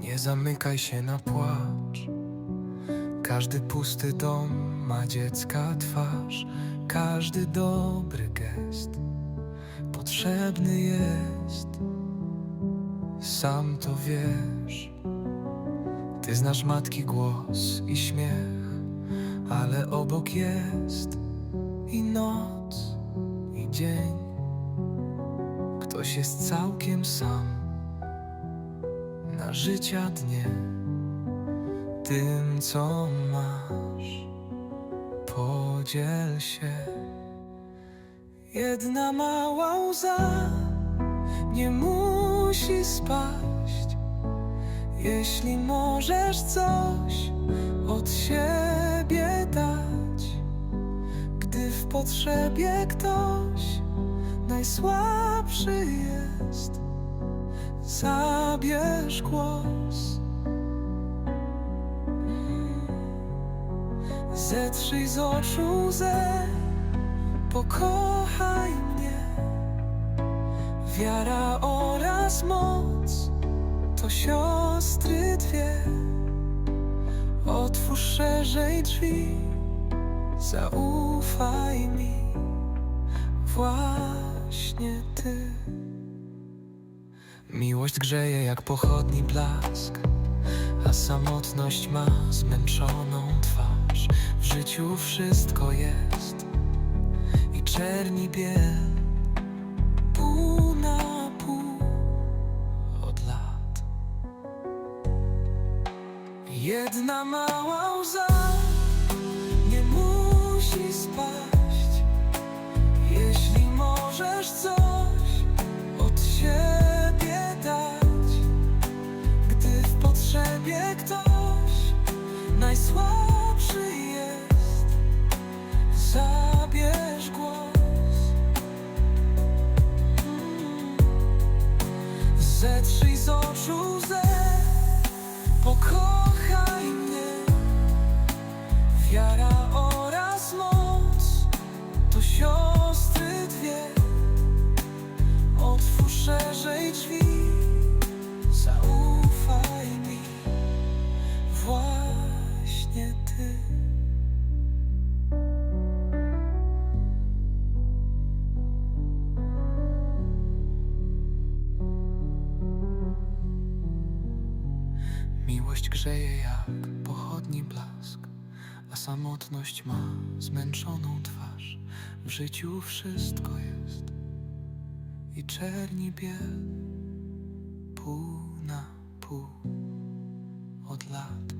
Nie zamykaj się na płacz. Każdy pusty dom ma dziecka twarz. Każdy dobry gest potrzebny jest. Sam to wiesz. Ty znasz matki głos i śmiech, ale obok jest i noc, i dzień. Ktoś jest całkiem sam na życia dnie tym, co masz. Podziel się. Jedna mała łza nie musi spaść. Jeśli możesz coś od siebie dać, gdy w potrzebie ktoś najsłabszy jest zabierz głos. Zetrzyj z oczu łzę, pokochaj mnie. Wiara oraz moc to siostry dwie. Otwórz szerzej drzwi, zaufaj mi, właśnie ty. Miłość grzeje jak pochodni blask, a samotność ma zmęczoną twarz. W życiu wszystko jest i czerni biel, Jedna mała łza nie musi spaść, jeśli możesz coś od siebie dać, gdy w potrzebie ktoś najsłabszy jest, zabierz głos. Mm. Miłość grzeje jak pochodni blask, a samotność ma zmęczoną twarz. W życiu wszystko jest i czerni biel pół na pół od lat.